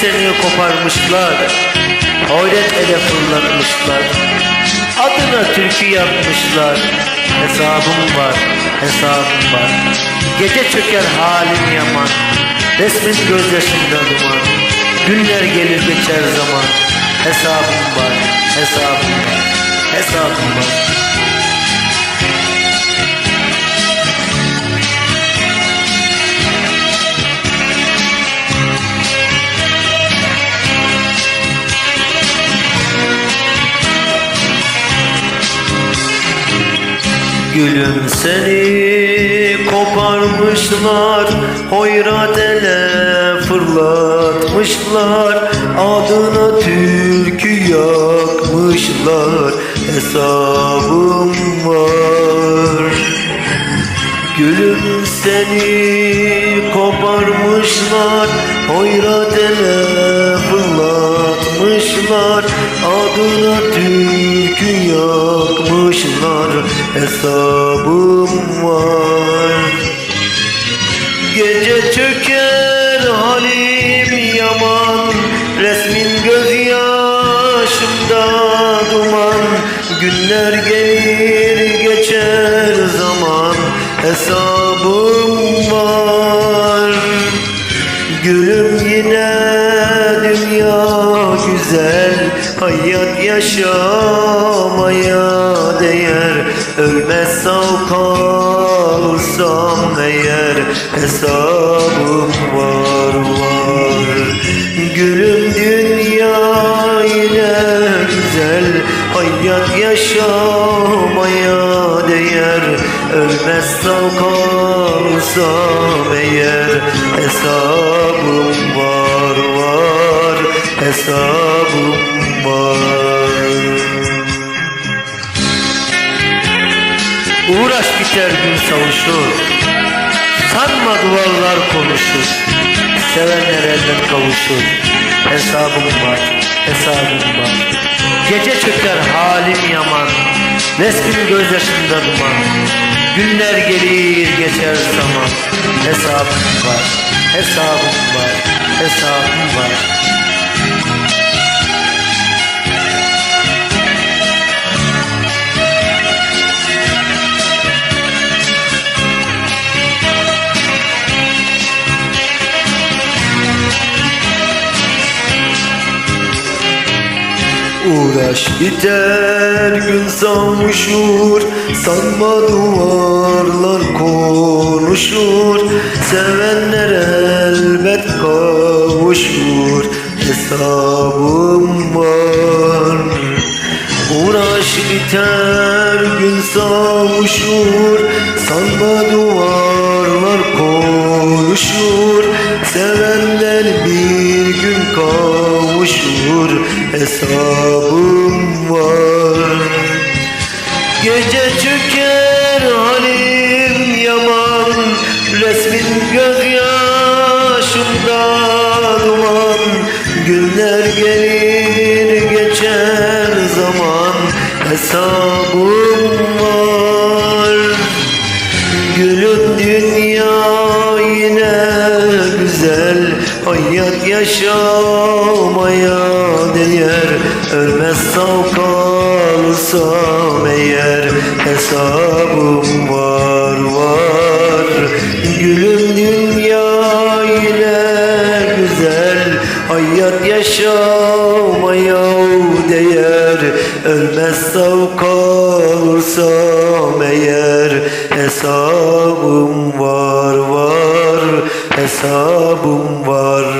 seni koparmışlar Hayret ele fırlatmışlar. Adına türkü yapmışlar Hesabım var, hesabım var. Gece çöker halim yaman Resmin gözyaşında duman. Günler gelir geçer zaman Hesabım var, hesabım var Hesabım var Gülüm seni koparmışlar. Hoyrat ele fırlatmışlar. Adına türkü yakmışlar. Hesabım var. Gülüm seni koparmışlar. Hoyrat ele fırlatmışlar. Adına türkü yakmışlar Hesabım var. Gece çöker halim yaman Resmin gözyaşımda duman. Günler gelir geçer zaman Hesabım var. Gülüm yine dünya güzel Hayat yaşamaya değer. Ölmez sağ kalırsam eğer Hesabım var var. Gülüm dünya yine güzel. Hayat yaşamaya değer. Ölmez sağ kalırsam eğer Hesabım var var Hesabım var. Uğraş biter gün savuşur Sanma duvarlar konuşur. Sevenler elden kavuşur. Hesabım var, hesabım var. Gece çöker halim yaman. Resmin gözyaşında duman. Günler gelir geçer zaman. Hesabım var, hesabım var, hesabım var Uğraş biter gün savuşur Sanma duvarlar konuşur. Sevenler elbet kavuşur Hesabım var. Uğraş biter gün savuşur Sanma duvarlar konuşur. Sevenler bir gün kavuşur Hesabım var. Gece çöker halim yaman Resmin gözyaşımda geçer zaman Hesabım var. Gülüm dünya yine güzel Hayat yaşamaya değer. Ölmez sağ kalırsam eğer Hesabım Hayat yaşamaya değer Ölmez sağ kalırsam